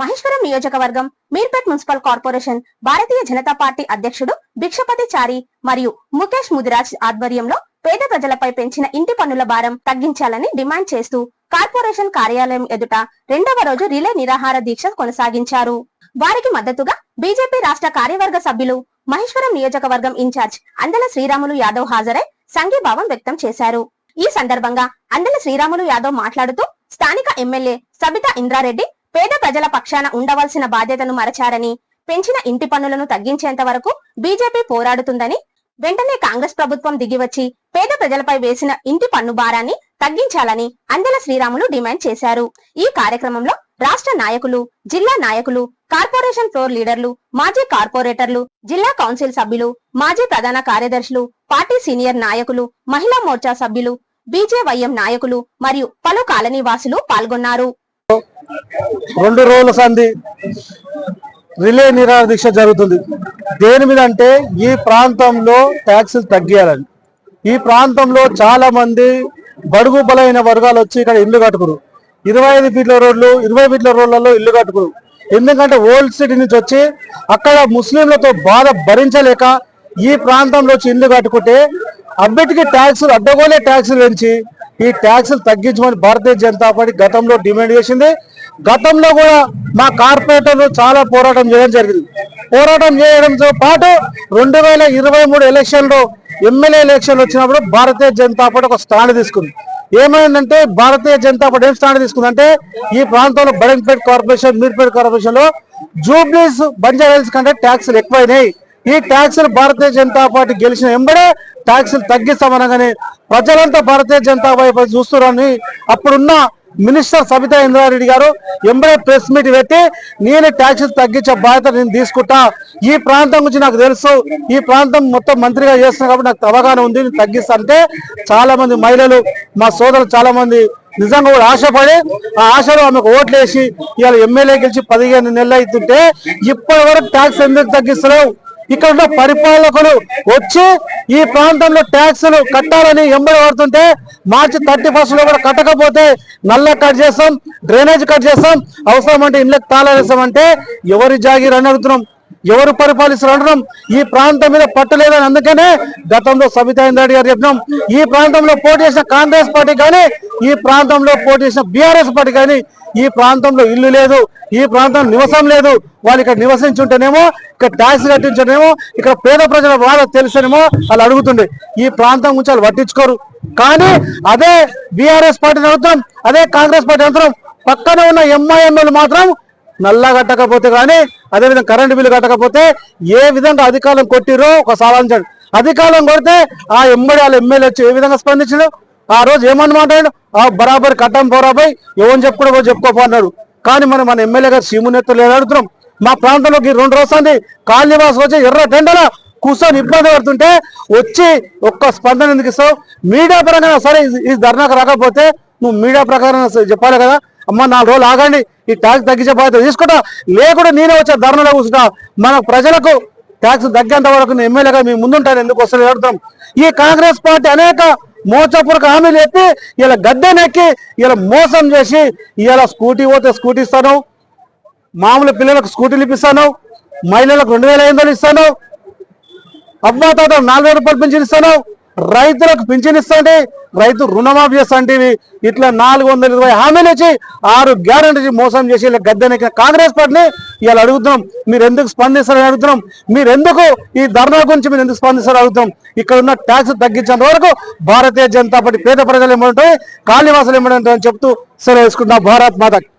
మహేశ్వరం నియోజకవర్గం Meerpet municipal corporation Bharatiya Janata Party అధ్యక్షుడు భిక్షపతి చారి మరియు ముఖేష్ ముదిరాజ్ ఆధ్వర్యంలో పేద ప్రజలపై పెంచిన ఇంటి పన్నుల భారం తగ్గించాలని డిమాండ్ చేస్తూ కార్పొరేషన్ కార్యాలయం ఎదుట రెండవ రోజు రిలే నిరాహార దీక్ష కొనసాగించారు. వారికి మద్దతుగా బీజేపీ రాష్ట్ర కార్యవర్గ సభ్యులు మహేశ్వరం నియోజకవర్గం ఇన్ఛార్జ్ అందల శ్రీరాములు యాదవ్ హాజరై సంఘీభావం వ్యక్తం చేశారు. ఈ సందర్భంగా అందల శ్రీరాములు యాదవ్ మాట్లాడుతూ స్థానిక ఎమ్మెల్యే సబితా ఇంద్రారెడ్డి పేద ప్రజల పక్షాన ఉండవలసిన బాధ్యతను మరచారని పెంచిన ఇంటి పన్నులను తగ్గించేంత వరకు బీజేపీ పోరాడుతుందని వెంటనే కాంగ్రెస్ ప్రభుత్వం దిగివచ్చి పేద ప్రజలపై వేసిన ఇంటి పన్ను భారాన్ని తగ్గించాలని అందల శ్రీరాములు డిమాండ్ చేశారు. ఈ కార్యక్రమంలో రాష్ట్ర నాయకులు జిల్లా నాయకులు కార్పొరేషన్ ఫ్లోర్ లీడర్లు మాజీ కార్పొరేటర్లు జిల్లా కౌన్సిల్ సభ్యులు మాజీ ప్రధాన కార్యదర్శులు పార్టీ సీనియర్ నాయకులు మహిళా మోర్చా సభ్యులు బీజేవైఎం నాయకులు మరియు పలు కాలనీ వాసులు పాల్గొన్నారు. రెండు రోజుల సంధి రిలే నిరాహార దీక్ష జరుగుతుంది. దేని మీద అంటే ఈ ప్రాంతంలో ట్యాక్సులు తగ్గియాలని. ఈ ప్రాంతంలో చాలా మంది బడుగు బలైన వర్గాలు వచ్చి ఇక్కడ ఇల్లు కట్టుకురు. ఇరవై ఐదు ఫీట్ల రోడ్లు ఇరవై ఫీట్ల రోడ్లలో ఇల్లు కట్టుకురు. ఎందుకంటే ఓల్డ్ సిటీ నుంచి వచ్చి అక్కడ ముస్లింలతో బాధ భరించలేక ఈ ప్రాంతంలో వచ్చి ఇల్లు కట్టుకుంటే అబ్బిటికి ట్యాక్సులు అడ్డగోలే ట్యాక్సులు పెంచి ఈ ట్యాక్సులు తగ్గించమని భారతీయ జనతా పార్టీ గతంలో డిమాండ్ చేసింది. గతంలో కూడా మా కార్పొరేటర్లు చాలా పోరాటం చేయడం జరిగింది. పోరాటం చేయడంతో పాటు రెండు వేల ఇరవై మూడు ఎలక్షన్లో ఎమ్మెల్యే ఎలక్షన్లు వచ్చినప్పుడు భారతీయ జనతా పార్టీ ఒక స్టాండ్ తీసుకుంది. ఏమైందంటే భారతీయ జనతా పార్టీ ఏం స్టాండ్ తీసుకుందంటే ఈ ప్రాంతంలో బడంపేట్ కార్పొరేషన్ మీర్పేట్ కార్పొరేషన్లో జూబ్లీస్ బంజారాహిల్స్ కంటే ట్యాక్సులు ఎక్కువైనాయి. ఈ ట్యాక్సులు భారతీయ జనతా పార్టీ గెలిచిన ఎంబడే ట్యాక్సులు తగ్గిస్తామనగానే ప్రజలంతా భారతీయ జనతా వైపు చూస్తున్నారని అప్పుడున్న మినిస్టర్ సబితా ఇంద్రారెడ్డి గారు ఎంబడే ప్రెస్ మీట్ పెట్టి నేను ట్యాక్సెస్ తగ్గించే బాధ్యత నేను తీసుకుంటా. ఈ ప్రాంతం గురించి నాకు తెలుసు. ఈ ప్రాంతం మొత్తం మంత్రిగా చేస్తున్నా కాబట్టి నాకు అవగాహన ఉంది. నేను తగ్గిస్తా చాలా మంది మహిళలు మా సోదరులు చాలా మంది నిజంగా కూడా ఆశపడి ఆ ఆశలో ఆమెకు ఓట్లేసి ఇవాళ ఎమ్మెల్యే గెలిచి పదిహేను నెలలు అవుతుంటే ఇప్పటి వరకు ట్యాక్స్ ఎందుకు తగ్గిస్తలేవు? ఇక్కడ ఉన్న పరిపాలకులు వచ్చి ఈ ప్రాంతంలో ట్యాక్సులు కట్టాలని ఎంబడి పడుతుంటే మార్చి థర్టీ ఫస్ట్లో కూడా కట్టకపోతే నల్ల కట్ చేస్తాం డ్రైనేజ్ కట్ చేస్తాం అవసరం అంటే ఇళ్ళకి తాళాలేస్తాం అంటే ఎవరి జాగిర్ అని అడుగుతున్నాం. ఎవరు పరిపాలిస్తారు అంటున్నాం ఈ ప్రాంతం మీద పట్టు లేదని అందుకనే గతంలో సబితా ఇంద్రారెడ్డి గారు చెప్పినాం. ఈ ప్రాంతంలో పోటీ చేసిన కాంగ్రెస్ పార్టీ కానీ ఈ ప్రాంతంలో పోటీ చేసిన బీఆర్ఎస్ పార్టీ కానీ ఈ ప్రాంతంలో ఇల్లు లేదు ఈ ప్రాంతం నివసం లేదు. వాళ్ళు ఇక్కడ నివసించుంటేనేమో ఇక్కడ ట్యాక్స్ కట్టించనేమో ఇక్కడ పేద ప్రజల బాధ తెలుసునేమో వాళ్ళు అడుగుతుండే. ఈ ప్రాంతం గురించి వాళ్ళు పట్టించుకోరు. కానీ అదే బీఆర్ఎస్ పార్టీ అడుగుతాం అదే కాంగ్రెస్ పార్టీ అడుగుతాం పక్కనే ఉన్న ఎంఐఎంఎల్ మాత్రం నల్లా కట్టకపోతే కానీ అదేవిధంగా కరెంటు బిల్లు కట్టకపోతే ఏ విధంగా అధికారం కొట్టిరో ఒక సాధించండి అధికారం కొడితే ఆ ఎంబడి వాళ్ళ ఎమ్మెల్యే వచ్చి ఏ విధంగా స్పందించాడు? ఆ రోజు ఏమని మాట్లాడాడు? ఆ బరాబర్ కట్టం పోరాబాయ్ ఏమని చెప్పుకోవో చెప్పుకోపో అన్నాడు. కానీ మనం మన ఎమ్మెల్యే గారు సీమునెత్తు లేదు అడుగుతున్నాం? మా ప్రాంతంలోకి రెండు రోజులు కాలనీవాస్ వచ్చి ఎర్ర టెండల కూర్చొని ఇబ్బంది పడుతుంటే వచ్చి ఒక్క స్పందన ఎందుకు ఇస్తావు? మీడియా పరంగా సరే ఈ- ఈ ధర్నాకు రాకపోతే నువ్వు మీడియా ప్రకారం చెప్పాలి కదా. అమ్మ నాలుగు రోజులు ఆగండి. ఈ ట్యాక్స్ తగ్గించే బాధ్యత తీసుకుంటా. లేకుండా నేనే వచ్చే ధర్నలో కూర్చుంటా. మన ప్రజలకు ట్యాక్స్ తగ్గేంత వరకు నేను ఎమ్మెల్యేగా మీ ముందుంటాను ఎందుకు వస్తుంది అడుగుతాం. ఈ కాంగ్రెస్ పార్టీ అనేక మోసపూర్వక హామీలు ఎత్తి ఇలా గద్దెనెక్కి ఇలా మోసం చేసి ఇలా స్కూటీ పోతే స్కూటీ ఇస్తాను. మామూలు పిల్లలకు స్కూటీలు ఇప్పిస్తాను. మహిళలకు రెండు వేల ఐదు వందలు ఇస్తాను. అవ్వా తాత నాలుగు వేల రూపాయలు పింఛన్ ఇస్తాను. రైతులకు పింఛన్ ఇస్తాండి రైతు రుణమాఫీ చేస్తాంటివి ఇట్లా నాలుగు వందల ఇరవై హామీలు ఇచ్చి ఆరు గ్యారంటీ మోసం చేసి గద్దెనెక్కిన కాంగ్రెస్ పార్టీని ఇవాళ అడుగుతున్నాం. మీరు ఎందుకు స్పందిస్తారని అడుగుతున్నాం. మీరు ఎందుకు ఈ ధర్నా గురించి మీరు ఎందుకు స్పందిస్తారని అడుగుతున్నాం. ఇక్కడ ఉన్న ట్యాక్స్ తగ్గించేంత వరకు భారతీయ జనతా పార్టీ పేద ప్రజలు ఏమంటాయి కాళీవాసులు ఏమంటాయి అని చెప్తూ సెలవు వేసుకుంటున్నా భారత్ మాత